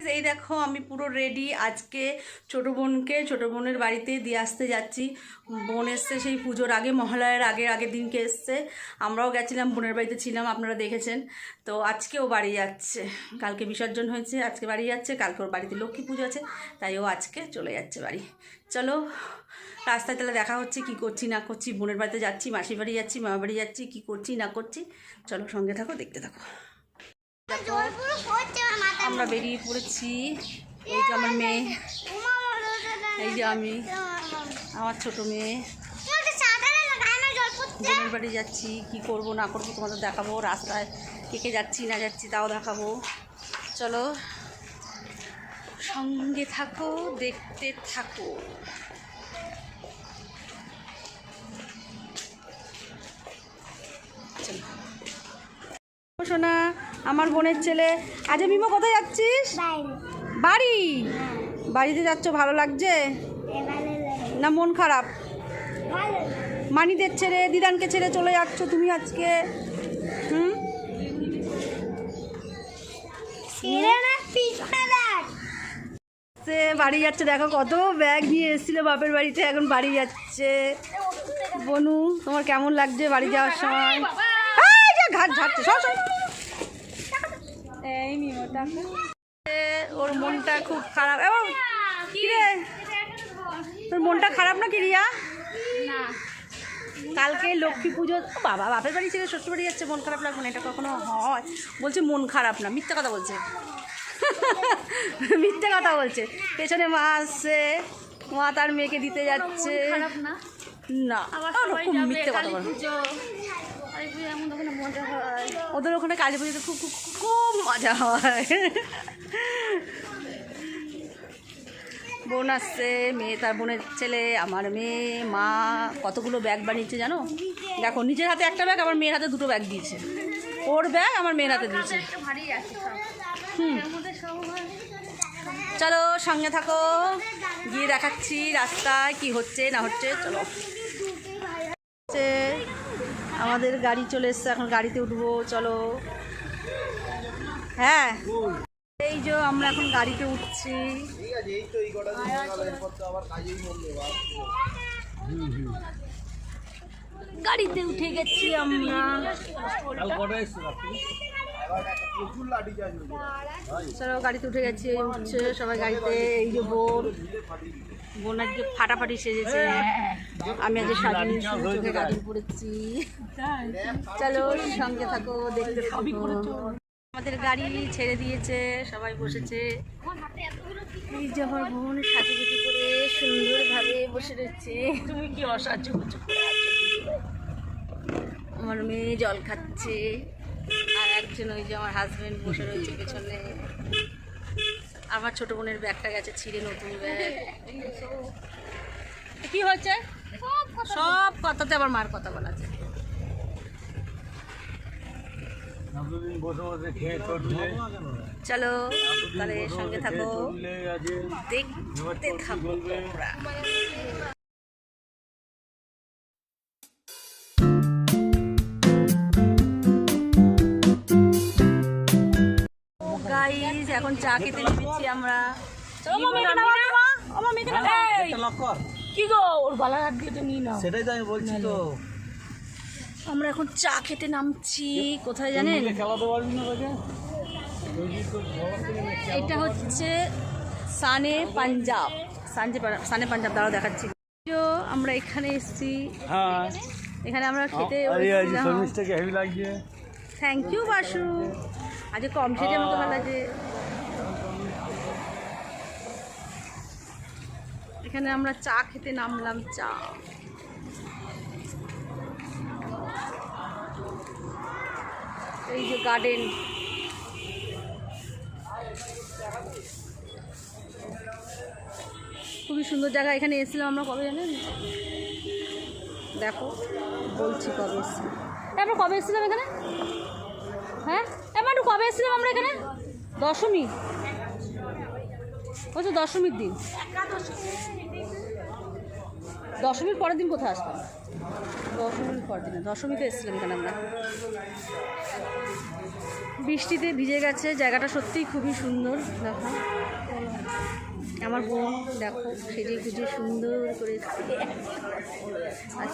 এই দেখো, আমি পুরো রেডি আজকে ছোটো বোনকে, ছোটো বোনের বাড়িতে দিয়ে আসতে যাচ্ছি। বোন এসছে সেই পুজোর আগে, মহালয়ের আগে আগের দিনকে এসছে। আমরাও গেছিলাম, বোনের বাড়িতে ছিলাম, আপনারা দেখেছেন। তো আজকে ও বাড়ি যাচ্ছে। কালকে বিসর্জন হয়েছে, আজকে বাড়ি যাচ্ছে, কালকে ওর বাড়িতে লক্ষ্মী পুজো আছে, তাই ও আজকে চলে যাচ্ছে বাড়ি। চলো, রাস্তায় তাহলে দেখা হচ্ছে কি করছি, না করছি। বোনের বাড়িতে যাচ্ছি, মাসির বাড়ি যাচ্ছি মামা বাড়ি যাচ্ছি, কি করছি, না করছি। চলো সঙ্গে থাকো, দেখতে থাকো। আমরা বেরিয়ে পড়েছি। এই যে আমার মেয়ে। এই যে আমি, আমার ছোট মেয়ে। বোনের বাড়ি যাচ্ছি, কি করব, না করব তোমাদের দেখাবো, রাস্তায় কে কে যাচ্ছি, না যাচ্ছি তাও দেখাবো। চলো, সঙ্গে থাকো, দেখতে থাকো। চলো। সোনা আমার বোনের ছেলে। আজ মিমো কোথায় যাচ্ছিস? বাড়ি। বাড়িতে যাচ্ছ ভালো লাগছে? না মন খারাপ? মানিদের ছেড়ে দিদানকে ছেড়ে চলে যাচ্ছ তুমি আজকে? হুম? সে বাড়ি যাচ্ছে দেখো কত ব্যাগ নিয়ে এসেছিল বাপের বাড়িতে এখন বাড়ি যাচ্ছে। বনু তোমার কেমন লাগছে বাড়ি যাওয়ার সময়? ঘাট ঝাড়ছে সব এই ওর মনটা খুব খারাপ। এবং কি তোর মনটা খারাপ না কি রিয়া কালকে লক্ষ্মী পুজো বাবা বাপের বাড়ি ছেড়ে শ্বশুর বাড়ি যাচ্ছে মন খারাপ লাগবে না এটা কখনো হয়। বলছে মন খারাপ না মিথ্যা কথা বলছে। মিথ্যে কথা বলছে। পেছনে মা আসছে মা তার মেয়েকে দিতে যাচ্ছে। না? না আবার ওরা সবাই মিথ্যে কথা কালী ওদের ওখানে কালী পুজোতে খুব খুব খুব মজা হয়। বোন আসছে মেয়ে তার বোনের ছেলে আমার মেয়ে মা কতগুলো ব্যাগ বানিয়েছে জানো? দেখো নিজের হাতে একটা ব্যাগ আমার মেয়ের হাতে দুটো ব্যাগ দিয়েছে। ওর ব্যাগ আমার মেয়ের হাতে দিয়েছে। হুম। চলো সঙ্গে থাকো। গিয়ে দেখাচ্ছি রাস্তায় কি হচ্ছে না হচ্ছে চলো। হচ্ছে, আমাদের গাড়ি চলে এসছে, এখন গাড়িতে উঠবো, চলো। হ্যাঁ। এই যে আমরা এখন গাড়িতে উঠছি। গাড়িতে উঠে গেছি আমরা। চলো গাড়িতে উঠে গেছি উঠছে সবাই গাড়িতে এই যে বোন। বোন আজকে ফাটাফাটি সেজেছে। আমি আজকে সাজিয়ে চোখে গাড়ি পড়েছি। চলো সঙ্গে থাকো দেখতে থাকো। আমাদের গাড়ি ছেড়ে দিয়েছে সবাই বসেছে। এই যে আমার বোন সাজুগুজু করে সুন্দরভাবে বসে রয়েছে। তুমি কি অসাহায্য করছ? আমার মেয়ে জল খাচ্ছে। আর একজন ওই যে আমার হাজব্যান্ড বসে রয়েছে পেছনে। আমার ছোট বোনের ব্যাগটা গেছে ছিঁড়ে নতুন ব্যাগ। কি হচ্ছে সব কথাতে আবার মার কথা বলা যায়। চলো তাহলে সঙ্গে থাকো। দেখতে থাকো গাইস এখন চা খেতে নেমেছি আমরা। এই, কি গো ওর গলার হাত দিয়ে তো নিয়ে নাও। সেটাই তো আমি বলছি তো। আমরা এখন চা খেতে নামছি কোথায় জানেন? খেলাতে পারবি না তোকে? এটা হচ্ছে সানে পাঞ্জাব। সানজে সানে পাঞ্জাব দ্বারা দেখাচ্ছি। আমরা এখানে এসেছি। হ্যাঁ। এখানে আমরা খেতে থ্যাংক ইউ বাসু। আজ কম সেজে আমাকে ভালো লাগছে। এখানে আমরা চা খেতে নামলাম, চা। এই যে গার্ডেন খুবই সুন্দর জায়গা, এখানে এসেছিলাম আমরা কবে জানেন? দেখো, বলছি কবে এসেছিলাম। আমরা কবে এসেছিলাম এখানে? হ্যাঁ? কবে এসেছিলাম আমরা এখানে? দশমী। বলছো দশমীর দিন। দশমীর পরের দিন কোথায় আসলাম দশমীর পরের দিন। দশমীতে এসেছিলাম এখানে আমরা। বৃষ্টিতে ভিজে গেছে। জায়গাটা সত্যিই খুবই সুন্দর। দেখো। আমার বোন, দেখো সেজে গুজে সুন্দর করে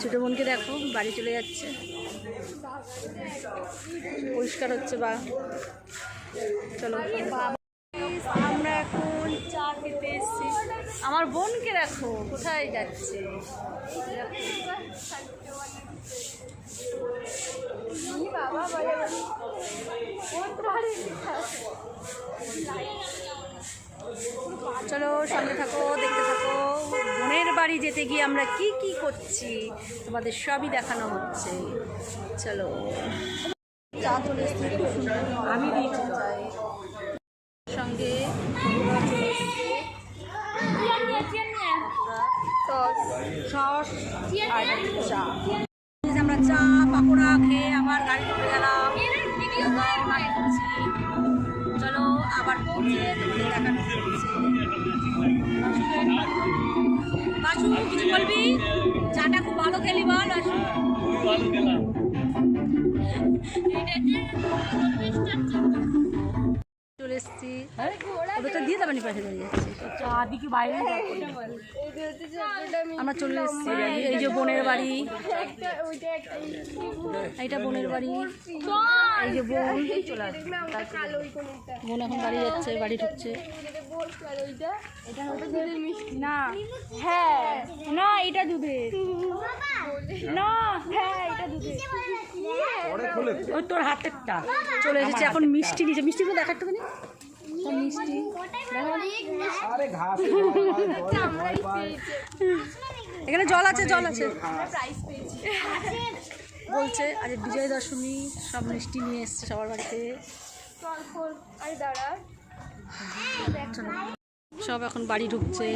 ছোটো বোনকে দেখো, বাড়ি চলে যাচ্ছে। পরিষ্কার হচ্ছে বা। চলো। আমরা এখন চা খেতে এসেছি। আমার বোনকে দেখো, কোথায় যাচ্ছে? চলো সঙ্গে থাকো, দেখতে থাকো। বাড়ি যেতে গিয়ে আমরা কি কি করছি? তোমাদের সবই দেখানো হচ্ছে। চলো। আমি সঙ্গে আমরা চা, পাকোড়া খেয়ে আবার গাড়ি চলে গেলাম। চলো, আবার দেখানো হচ্ছে। কিছু বলবি? চাটা খুব ভালো খেলি বল বাসু ভালো খেলাম চলে এসেছি দিয়ে দেবেন পাশে যাচ্ছে। বাইরে আমরা চলে এসেছি। এই যে বোনের বাড়ি। এইটা বোনের বাড়ি। এই যে বোন। চলে বোন এখন বাড়ি যাচ্ছে বাড়ি ঢুকছে। না হ্যাঁ না এটা দুধের। না হ্যাঁ এটা দুধের। ওই তোর হাতেরটা। চলে এসেছে এখন মিষ্টি নিচে মিষ্টিগুলো দেখা একটুখানি। সব মিষ্টি। এখানে জল আছে জল আছে। বলছে আজ বিজয় দশমী সব মিষ্টি নিয়ে এসছে সবার বাড়িতে। দাঁড়া। সব এখন বাড়ি ঢুকছে।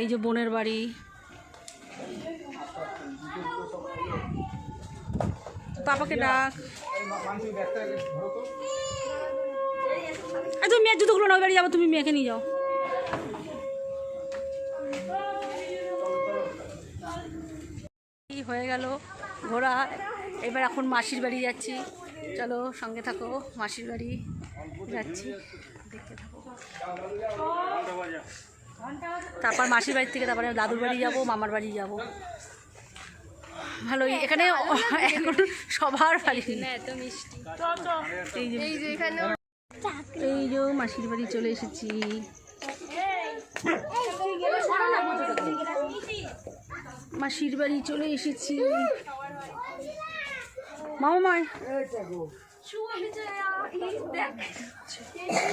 এই যে বোনের বাড়ি। পাপাকে ডাক। তুমি মেয়ের জুতোগুলো নাও বাড়ি যাব, তুমি মেয়েকে নিয়ে যাও। হয়ে গেল ঘোরা এবার এখন মাসির বাড়ি যাচ্ছি। চলো সঙ্গে থাকো, মাসির বাড়ি যাচ্ছি। দেখতে থাকো। তারপর মাসির বাড়ি থেকে তারপরে দাদুর বাড়ি যাব, মামার বাড়ি যাব। ভালোই, এখানে এখন সবার বাড়ি। এত মিষ্টি এই যে এই যে মাসির বাড়ি চলে এসেছি। মাসির বাড়ি চলে এসেছি। মামা মায়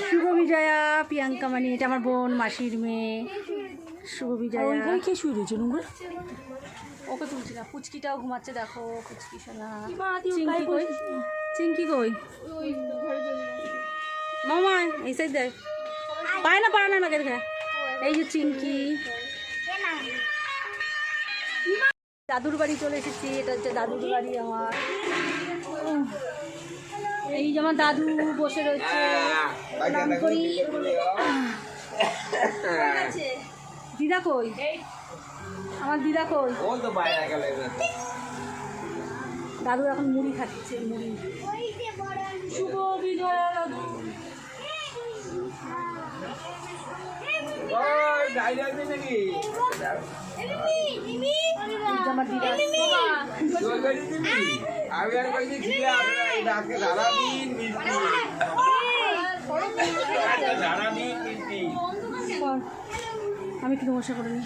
শুভ বিজয়া প্রিয়াঙ্কা মানি এটা আমার বোন মাসির মেয়ে। শুভ বিজয়া। ওইখানে কে শুয়ে রয়েছে নুঙ্গুর ওকে তুলছি না পুচকিটাও ঘুমাচ্ছে দেখো পুচকি সোনা। চিঙ্কি কই? চিঙ্কি কই? ঘরে মামা এই সাইড দেখ। পায় না পায় না না দেখে এই যে চিঙ্কি দাদুর বাড়ি চলে এসেছি, এটা হচ্ছে দাদুর বাড়ি আমার। এই যে আমার দাদু বসে রয়েছে। নাম করি। দিদা কই? আমার দিদা কই? দাদু এখন মুড়ি খাচ্ছে, মুড়ি। শুভ বিজয়া। আমি আর মিষ্টি মিষ্টি কি নমস্কার করে নিই।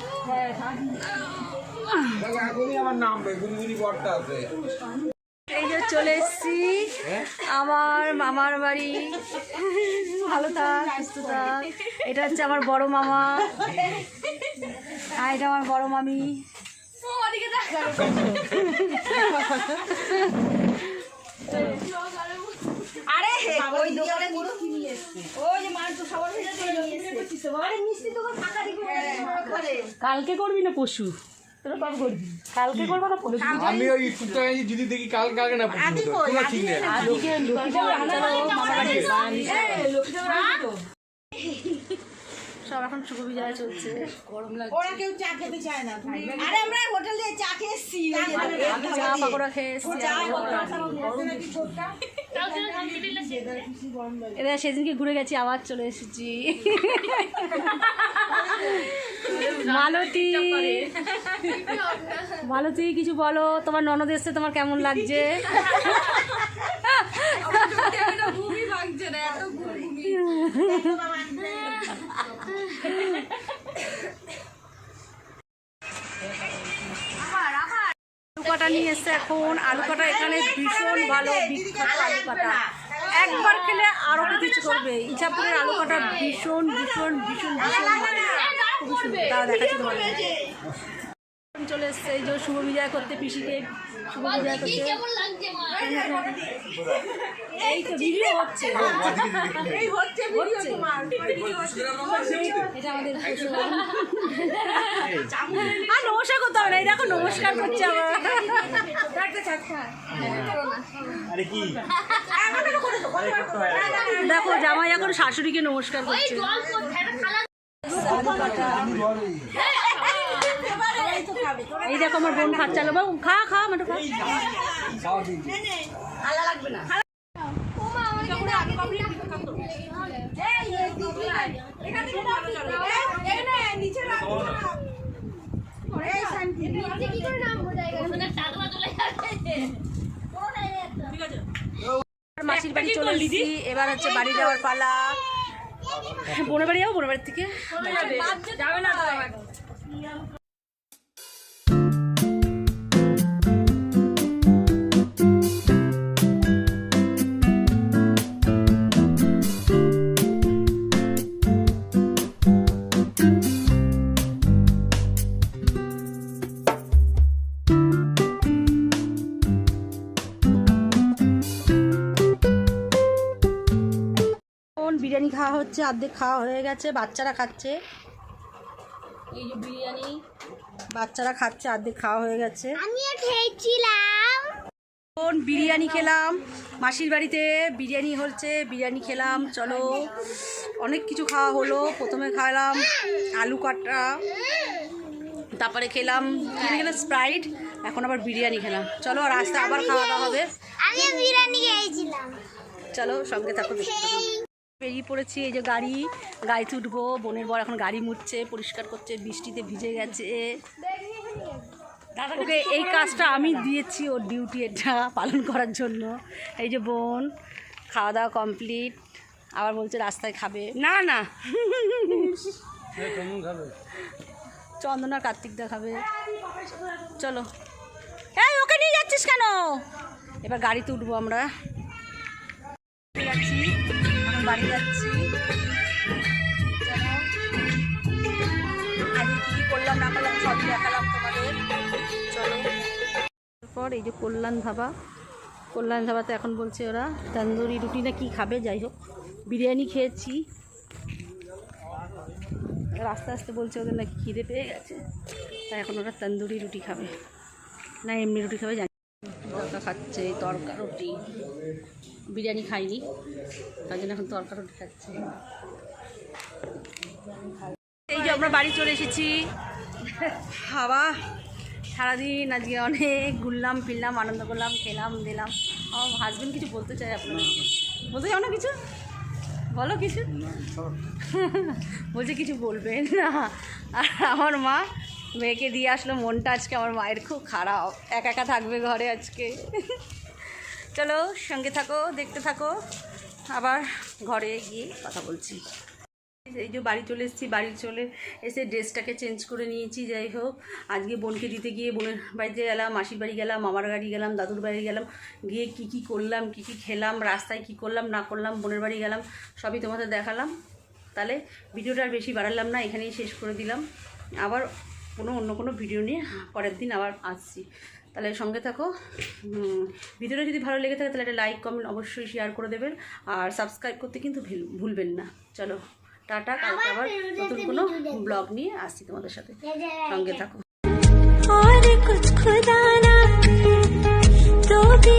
এখনই আমার নাম গুলিগুলি বর্তা আছে এই যে চলে এসছি আমার মামার বাড়ি। ভালো থাক সুস্থ থাক। এটা হচ্ছে আমার বড় মামা। আর এটা আমার বড় মামি। কালকে করবি না পশু তোরা কবে করবি কালকে করব না পশু আমি ওই ইউটিউব চ্যানেলে যদি দেখি কাল কালকে না পছন্দ কোনো ঠিক নেই আজকে লক্ষ্মীপুর চলো মামার বাড়ি সব এখন শুভ বিজয় চলছে গরম লাগছে। ওরা কেউ চা খেতে চায় না আরে আমরা হোটেলে চা খেয়ে এসছি আমি চা পাকোড়া খেয়ে এসেছি এবার সেদিনকে ঘুরে গেছি আবার চলে এসেছি। মালতী। মালতী কিছু বলো? তোমার ননদ এসছে তোমার কেমন লাগছে? কাটা নিয়ে এখন। আলু এখানে ভীষণ ভালো, বিখ্যাত আলু কাটা। একবার খেলে আরও কিছু ইচ্ছাপুরের আলু কাটা ভীষণ ভীষণ ভীষণ ভীষণ ভালো। খুবই চলে এসছে এই যে শুভ বিজয় করতে পিসিকে শুভ বিজয় করতে। এই তো ভিডিও হচ্ছে। এই হচ্ছে ভিডিও হচ্ছে। তোমার। এটা আমাদের। আর নমস্কার করতে হবে না এই দেখো নমস্কার করছে আবার দেখো জামাই এখন শাশুড়িকে নমস্কার করছে। এই দেখো আমার বোন খাচ্ছালো বাবু খা খা আমার খা মাসির বাড়ি চলে এসেছি এবার হচ্ছে বাড়ি যাওয়ার পালা বোনের বাড়ি যাব বোনের বাড়ির থেকে যাবে না খাওয়া হচ্ছে অর্ধেক খাওয়া হয়ে গেছে বাচ্চারা খাচ্ছে। এই যে বিরিয়ানি বাচ্চারা খাচ্ছে অর্ধেক খাওয়া হয়ে গেছে। আমিও খেয়েছিলাম। এখন বিরিয়ানি খেলাম মাসির বাড়িতে বিরিয়ানি হচ্ছে বিরিয়ানি খেলাম চলো। অনেক কিছু খাওয়া হলো প্রথমে খাওয়ালাম আলু কাটা তারপরে খেলাম কিনে খেলাম স্প্রাইট এখন আবার বিরিয়ানি খেলাম। চলো রাস্তা আবার খাওয়া দাওয়া হবে। চলো সঙ্গে থাকো দেখতে। বেরিয়ে পড়েছি, এই যে গাড়ি, গাড়িতে উঠবো, বোনের বর এখন গাড়ি মুছছে পরিষ্কার করছে, বৃষ্টিতে ভিজে গেছে। ওকে, এই কাজটা আমি দিয়েছি ওর ডিউটি এটা পালন করার জন্য। এই যে বোন, খাওয়া দাওয়া কমপ্লিট, আবার বলছে রাস্তায় খাবে। না না। চন্দনা কার্তিক দেখাবে। চলো। এই, ওকে নিয়ে যাচ্ছিস কেন? এবার গাড়িতে উঠবো আমরা। বাড়ি যাচ্ছি। তারপর এই যে কল্যাণ ধাবা। কল্যাণ ধাবাতে এখন বলছে ওরা তন্দুরি রুটি না কি খাবে, যাই হোক। বিরিয়ানি খেয়েছি। রাস্তে আস্তে বলছে ওদের নাকি খিদে পেয়ে গেছে। তাই এখন ওরা তন্দুরি রুটি খাবে। না, এমনি রুটি খাবে। তরকা খাচ্ছে তরকা রুটি। বিরিয়ানি খাইনি তার জন্য এখন তরকা রুটি খাচ্ছে। এই যে আমরা বাড়ি চলে এসেছি। হাওয়া সারাদিন আজকে অনেক ঘুরলাম ফিরলাম আনন্দ করলাম খেলাম দিলাম। আমার হাজবেন্ড কিছু বলতে চাই আপনার বলতে চাও না কিছু? বলো কিছু? বলছে কিছু বলবেন না। আর আমার মা মেয়েকে দিয়ে আসলো, মনটা আজকে আমার মায়ের খুব খারাপ। একা একা থাকবে ঘরে আজকে। চলো, সঙ্গে থাকো, দেখতে থাকো। আবার ঘরে গিয়ে কথা বলছি। এই যে বাড়ি চলে এসেছি, বাড়ি চলে এসে ড্রেসটাকে চেঞ্জ করে নিয়েছি, যাই হোক। আজকে বোনকে দিতে গিয়ে বোনের বাড়িতে গেলাম, মাসির বাড়ি গেলাম, মামার বাড়ি গেলাম, দাদুর বাড়ি গেলাম। গিয়ে কি কি করলাম, কি কি খেলাম, রাস্তায় কি করলাম, না করলাম, বোনের বাড়ি গেলাম, সবই তোমাদের দেখালাম। তাহলে ভিডিওটা আর বেশি বাড়ালাম না, এখানেই শেষ করে দিলাম। আবার কোনো অন্য কোনো ভিডিও নিয়ে পরের দিন আবার আসছি তাহলে সঙ্গে থাকো উম, ভিডিওটা যদি ভালো লেগে থাকে তাহলে একটা লাইক কমেন্ট অবশ্যই শেয়ার করে দেবেন আর সাবস্ক্রাইব করতে কিন্তু ভুল- ভুলবেন না চলো টাটা কালকে আবার নতুন কোনো ব্লগ নিয়ে আসছি তোমাদের সাথে সঙ্গে থাকো और कुछ खुदा ना तो भी